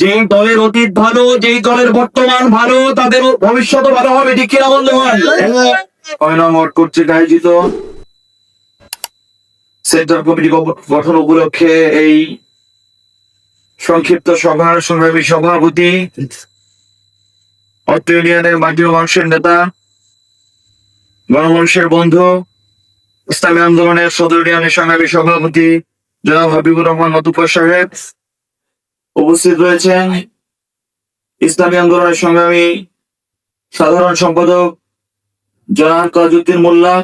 যেই দলের অতীত ভালো, যেই দলের বর্তমান ভালো, তাদের ভবিষ্যৎ ভালো হবে, ঠিক কিনা কর্তৃক আয়োজিত সেন্টার কমিটি গঠন উপলক্ষে এই সংক্ষিপ্ত সভার সংগ্রামী সভাপতি অত্র ইউনিয়নের মাটি নেতা, গণমানুষের বন্ধু, ইসলামী আন্দোলনের সদর ইউনিয়নের সংগ্রামী সভাপতি, জনাব হাবিবুর রহমান মতুফর সাহেব উপস্থিত রয়েছেন ইসলামী আন্দোলনের সংগ্রামী সাধারণ সম্পাদক জনাব কাজুদ্দিন মোল্লা,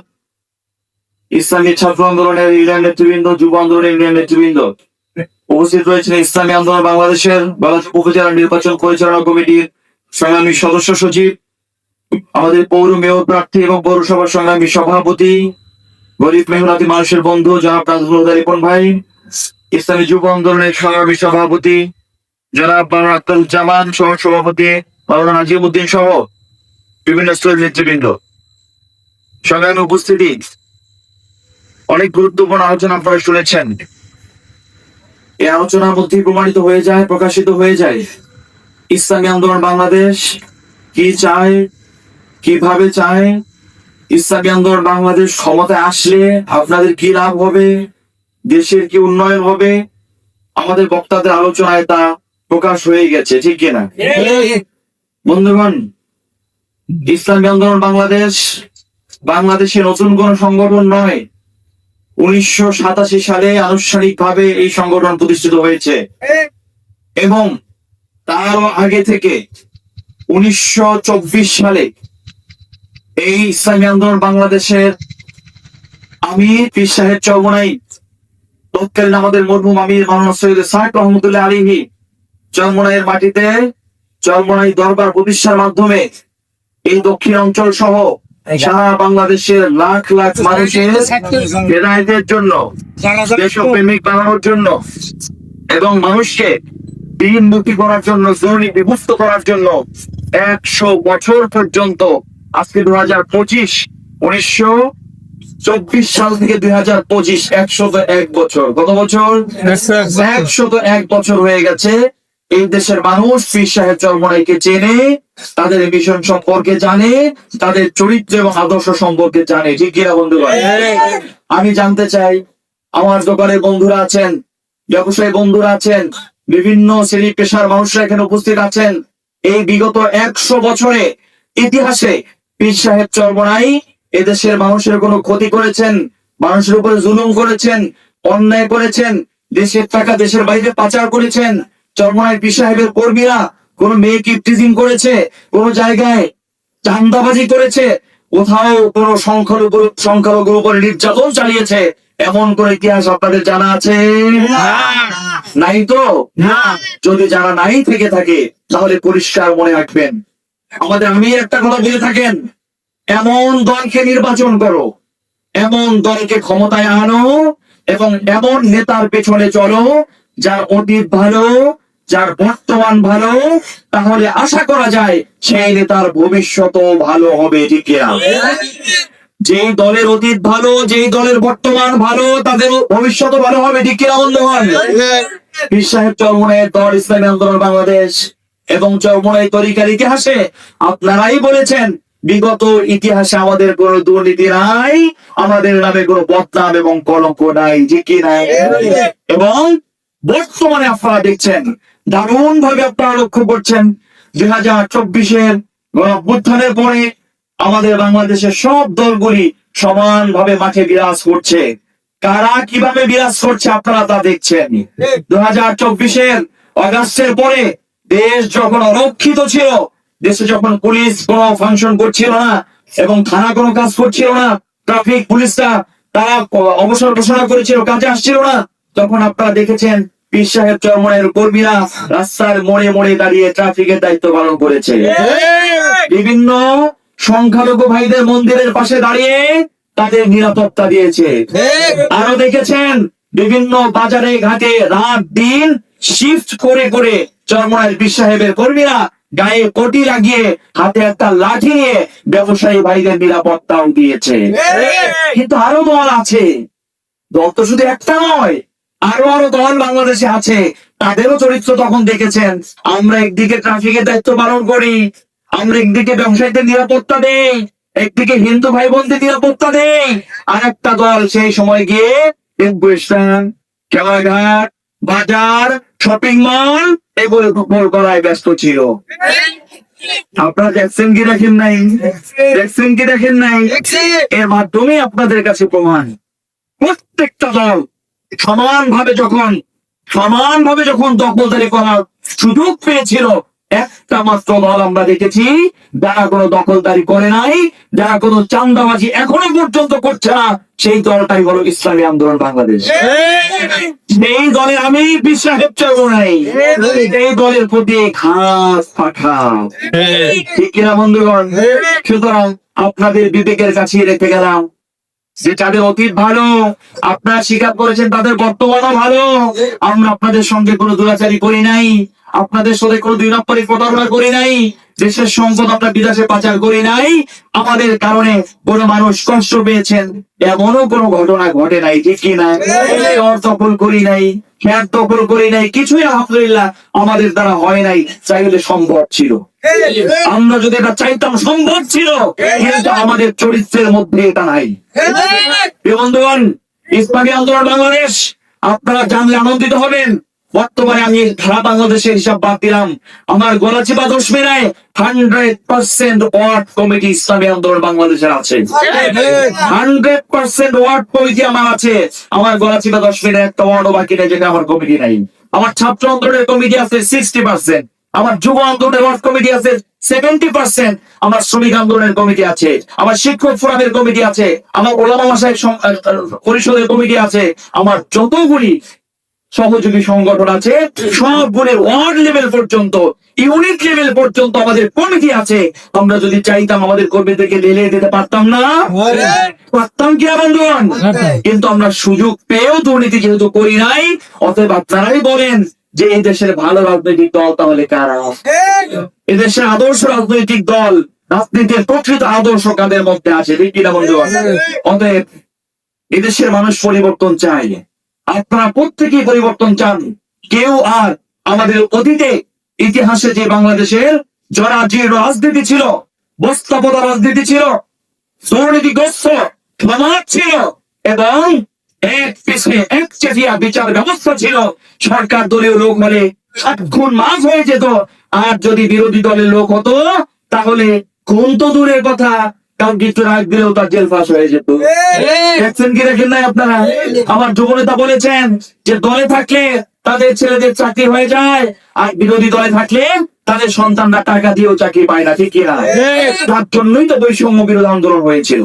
ইসলামী ছাত্র আন্দোলনের ইউনিয়ন নেতৃবৃন্দ, যুব আন্দোলনের ইউনিয়ন নেতৃবৃন্দ। উপস্থিত রয়েছেন ইসলামী আন্দোলন বাংলাদেশের বাংলাদেশ উপজেলা নির্বাচন পরিচালনা কমিটির সংগ্রামী সদস্য সচিব, আমাদের পৌর মেয়র প্রার্থী এবং পৌরসভার সংগ্রামী সভাপতি গরিব মেহনতি মানুষের বন্ধু জনাব নাজমুল ভাই ইসলামী যুব আন্দোলনের সংগ্রামী সভাপতি জনাব মাওলানা আক্তারুজ্জামান সহ সভাপতি মাওলানা নাজিম উদ্দিন সহ বিভিন্ন স্তরের নেতৃবৃন্দ। সংগ্রামী উপস্থিতি, অনেক গুরুত্বপূর্ণ আলোচনা আপনারা শুনেছেন। এই আলোচনার মধ্যে প্রমাণিত হয়ে যায়, প্রকাশিত হয়ে যায় ইসলামী আন্দোলন বাংলাদেশ কি চায়, কীভাবে চায়, ইসলামী আন্দোলন বাংলাদেশ ক্ষমতায় আসলে আপনাদের কি লাভ হবে, দেশের কি উন্নয়ন হবে, আমাদের বক্তাদের আলোচনায় তা প্রকাশ হয়ে গেছে, ঠিক কিনা? বন্ধুগণ, ইসলামী আন্দোলন বাংলাদেশ বাংলাদেশে নতুন কোন সংগঠন নয়। উনিশশো সালে আনুষ্ঠানিকভাবে এই সংগঠন প্রতিষ্ঠিত হয়েছে। এবং তারও আগে থেকে উনিশশো চব্বিশ সালে এই ইসলামী আন্দোলন বাংলাদেশের আমি পীর সাহেব চৌমনাই তৎকালীন আমাদের মরহুম আমির মাওলানা সৈয়দ সাহেব রহমতুল্লাহ আলিহি চরমনাইয়ের মাটিতে চরমনাই দরবার প্রতিষ্ঠার মাধ্যমে এই দক্ষিণ অঞ্চল সহ সারা বাংলাদেশের লাখ লাখ মানুষের হেদায়তের জন্য দেশপ্রেমিক বানানোর জন্য এবং মানুষকে দিনমুখী করার জন্য দুর্নীতি মুক্ত করার জন্য একশো বছর পর্যন্ত আজকে দু হাজার পঁচিশ উনিশশো চব্বিশ সাল থেকে দুই হাজার পঁচিশ একশো এক বছর। কত বছর। একশত এক বছর হয়ে গেছে। এই দেশের মানুষ পীর সাহেব চরমনাইকে চেনে, তাদের মিশন সম্পর্কে জানে, তাদের চরিত্র এবং আদর্শ সম্পর্কে জানে। ঠিক কিনা, বন্ধুগণ? আমি জানতে চাই, আমার দোকানের বন্ধুরা আছেন, ব্যবসায়ী বন্ধুরা আছেন, বিভিন্ন শ্রেণি পেশার মানুষরা এখানে উপস্থিত আছেন। এই বিগত একশো বছরে ইতিহাসে পীর সাহেব চরমনাই এদেশের মানুষের কোনো ক্ষতি করেছেন, মানুষের উপরে জুলুম করেছেন, অন্যায় করেছেন, দেশের টাকা দেশের বাইরে পাচার করেছেন চরমনাই পীর সাহেবের কর্মীরা কোন মেয়েকে টিজিং করেছে কোন জায়গায় চান্দাবাজি করেছে কোথাও কোন সংখ্যালঘু সংখ্যালঘুর উপর নির্যাতন চালিয়েছে এমন কোন ইতিহাস আপনাদের জানা আছে? নাই তো? যদি জানা নাই থেকে থাকে তাহলে পরিষ্কার মনে রাখবেন। আমাদের আমি একটা কথা বলে থাকেন এমন দলকে নির্বাচন করো এমন দলকে ক্ষমতায় আনো এবং এমন নেতার পেছনে চলো যার অতীত ভালো যার বর্তমান ভালো, তাহলে আশা করা যায় সেই নেতার ভবিষ্যৎও ভালো হবে, ঠিক? যেই দলের অতীত ভালো, যেই দলের বর্তমান ভালো, তাদের ভবিষ্যৎ ভালো হবে, ঠিক সাহেব চরমনের দল ইসলামী আন্দোলন বাংলাদেশ এবং চরমনের তরিকার ইতিহাসে আপনারাই বলেছেন, বিগত ইতিহাসে আমাদের কোন দুর্নীতি নাই, আমাদের নামে কোনো বদনাম এবং কলঙ্ক নাই যে কি নাই এবং বর্তমানে আপনারা দেখছেন দারুণ ভাবে আপনারা লক্ষ্য করছেন, দুই হাজার চব্বিশের গণঅভ্যুত্থানের পরে আমাদের বাংলাদেশের সব দলগুলি সমানভাবে মাঠে বিরাজ করছে। কারা কীভাবে বিরাজ করছে আপনারা তা দেখছেন। দু হাজার চব্বিশের অগাস্টের পরে দেশ যখন অরক্ষিত ছিল, দেশে যখন পুলিশ কোনো ফাংশন করছিল না এবং থানা কোনো কাজ করছিল না, ট্রাফিক পুলিশরা তারা অবসর ঘোষণা করেছিল, কাজে আসছিল না, তখন আপনারা দেখেছেন পীর সাহেব চরমনের কর্মীরা রাস্তার মোড়ে মোড়ে দাঁড়িয়ে ট্রাফিকের দায়িত্ব পালন করেছে। বিভিন্ন সংখ্যালঘু ভাইদের মন্দিরের পাশে দাঁড়িয়ে তাদের নিরাপত্তা দিয়েছে। আরও দেখেছেন বিভিন্ন বাজারে ঘাটে রাত দিন শিফট করে করে চরমনায় পীর সাহেবের কর্মীরা গায়ে কোটি লাগিয়ে হাতে একটা লাঠি নিয়ে ব্যবসায়ী ভাইদের নিরাপত্তাও দিয়েছে। কিন্তু আরও দল আছে। দল তো শুধু একটা নয় আরও আরও দল বাংলাদেশে আছে। তাদেরও চরিত্র তখন দেখেছেন। আমরা একদিকে ট্রাফিকের দায়িত্ব পালন করি আমরা একদিকে ব্যবসায়ীদের নিরাপত্তা দেই একদিকে হিন্দু ভাই বোনদের নিরাপত্তা দেই। আর একটা দল সেই সময় গিয়ে টেম্পু স্ট্যান্ড খেলাঘাট বাজার শপিং মল এগুলো দখল করায় ব্যস্ত ছিল। আপনারা দেখছেন কি দেখেন নাই? দেখছেন কি দেখেন নাই? এর মাধ্যমে আপনাদের কাছে প্রমাণ। প্রত্যেকটা দল সমানভাবে যখন সমানভাবে যখন দখলদারি করার সুযোগ পেয়েছিল একটা মাত্র দল আমরা দেখেছি যারা কোনো দখলদারি করে নাই যারা কোনো চান্দাবাজি এখনও পর্যন্ত করছে না সেই দলটাই হলো ইসলামী আন্দোলন বাংলাদেশ। সেই দলে আমি বিশ্বাসের চাইব নাই। এই দলের প্রতি ঘাস পাঠা ঠিক কিনা বন্ধুগণ? সুতরাং আপনাদের বিবেকের কাছে রেখে গেলাম। যে যাদের অতীত ভালো, আপনারা স্বীকার করেছেন তাদের বর্তমানও ভালো। আমরা আপনাদের সঙ্গে কোনো দুরাচারি করি নাই। আপনাদের সাথে কোনো দুই নম্বরে প্রতারণা করি নাই দেশের সম্পদ আমরা বিদেশে পাচার করি নাই আমাদের কারণে কোনো মানুষ কষ্ট পেয়েছেন এমনও কোনো ঘটনা ঘটে নাই ঠিক কি না? অর্থ দখল করি নাই খেয়ার দখল করি নাই কিছুই আলহামদুলিল্লাহ আমাদের দ্বারা হয় নাই চাইলে সম্ভব ছিল। আমরা যদি এটা চাইতাম সম্ভব ছিল কিন্তু আমাদের চরিত্রের মধ্যে এটা নাই। বন্ধুগণ ইসলামী আন্দোলন বাংলাদেশ আপনারা জানলে আনন্দিত হবেন। বর্তমানে আমি ধারা বাংলাদেশের হিসাব বাদ দিলাম। আমার গলাচিপা দোষ মেলায় hundred percent ward committee Islami Andolan বাংলাদেশের আছে। হান্ড্রেড পার্সেন্ট ওয়ার্ড কমিটি আমার আছে। আমার গলাচিপা দশ মিনিট একটা ওয়ার্ডও বাকি নেই, যেটা আমার কমিটি নাই। আমার ছাত্র আন্দোলনের কমিটি আছে সিক্সটি পার্সেন্ট আমার যুব আন্দোলনের ওয়ার্ড কমিটি আছে সেভেন্টি পার্সেন্ট আমার শ্রমিক আন্দোলনের কমিটি আছে। আমার শিক্ষক ফোরামের কমিটি আছে। আমার ওলামা মাসায় পরিষদের কমিটি আছে। আমার যতগুলি সহযোগী সংগঠন আছে। সবগুলির ওয়ার্ড লেভেল পর্যন্ত ইউনিট লেভেল পর্যন্ত আমাদের কমিটি আছে। আমরা যদি চাইতাম আমাদের কর্মীদেরকে লেলে দিতে পারতাম না। পারতাম কি বন্ধুগণ? কিন্তু আমরা সুযোগ পেয়েও দুর্নীতি যেহেতু করি নাই অতএব আপনারাই বলেন যে এই দেশের ভালো রাজনৈতিক দল তাহলে কারা? এদেশের আদর্শ রাজনৈতিক দল রাজনীতির প্রকৃত আদর্শ কাদের মধ্যে আছে? ঠিক কিনা বন্ধুগণ? অতএব এদেশের মানুষ পরিবর্তন চায়। আপনারা প্রত্যেকেই পরিবর্তন চান। কেউ আর আমাদের অতীতে ইতিহাসে যে বাংলাদেশের যারা যে রাজনীতি ছিল বস্তাপনা রাজনীতি ছিল ছিল, এবং এক পিছনে এক চেটিয়া বিচার ব্যবস্থা ছিল, সরকার দলীয় লোক হলে সাত খুন মাস হয়ে যেত। আর যদি বিরোধী দলের লোক হতো, তাহলে খুন তো দূরের কথা। রাগ দিলেও তার জেল হয়ে যেত। দেখছেন কি দেখেন নাই আপনারা? আমার যুবনেতা বলেছেন যে দলে থাকলে তাদের ছেলেদের চাকরি হয়ে যায় আর বিরোধী দলে থাকলে তাদের সন্তানরা টাকা দিয়েও চাকরি পায় না ঠিক কিনা তার জন্যই তো বৈষম্য বিরোধী আন্দোলন হয়েছিল।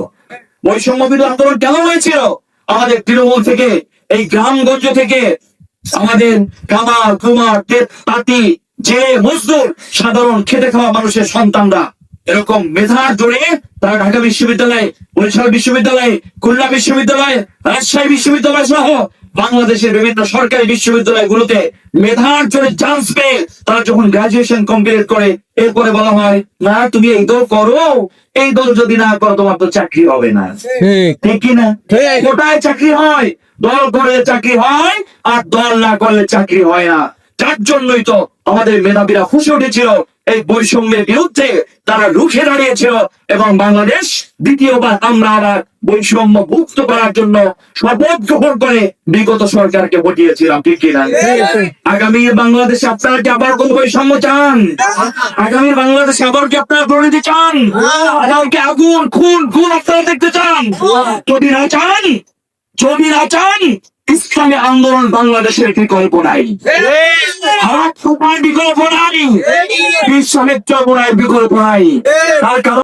বৈষম্য বিরোধী আন্দোলন কেন হয়েছিল? আমাদের তৃণমূল থেকে এই গ্রামগঞ্জ থেকে আমাদের কুমার টেপ তাঁতি যে মজদুর সাধারণ খেটে খাওয়া মানুষের সন্তানরা এরকম মেধার জোরে তারা ঢাকা বিশ্ববিদ্যালয় বরিশাল বিশ্ববিদ্যালয় খুলনা বিশ্ববিদ্যালয় রাজশাহী বিশ্ববিদ্যালয় সহ বাংলাদেশের বিভিন্ন সরকারি বিশ্ববিদ্যালয়গুলোতে মেধার জোরে চান্স পেয়ে তারা যখন গ্রাজুয়েশন কমপ্লিট করে এরপরে বলা হয় না তুমি এই দল করো। এই দল যদি না করো তোমার তো চাকরি হবে না। ঠিক। কিনা কোটায় চাকরি হয় দল করে চাকরি হয় আর দল না করলে চাকরি হয় না। যার জন্যই তো আমাদের মেধাবীরা ফুসে উঠেছিল। এই বৈষম্যের বিরুদ্ধে তারা রুখে দাঁড়িয়েছিল এবং বাংলাদেশ দ্বিতীয়বার আমরা আবার বৈষম্য মুক্ত করার জন্য শপথ গ্রহণ করে বিগত সরকারকে ভটিয়েছিলাম ঠিক কিনা আগামী বাংলাদেশে আপনারা কি আবার কোন বৈষম্য চান? আগামী বাংলাদেশে আবার কি আপনারা দুর্নীতি চান? আগামীকে আগুন খুন খুন আপনারা দেখতে চান? যদি না চান যদি না চান ইসলামী আন্দোলন বাংলাদেশের বিকল্প নাই। বিকল্প নাই বিশ্বের বিকল্প নাই। তার কারণ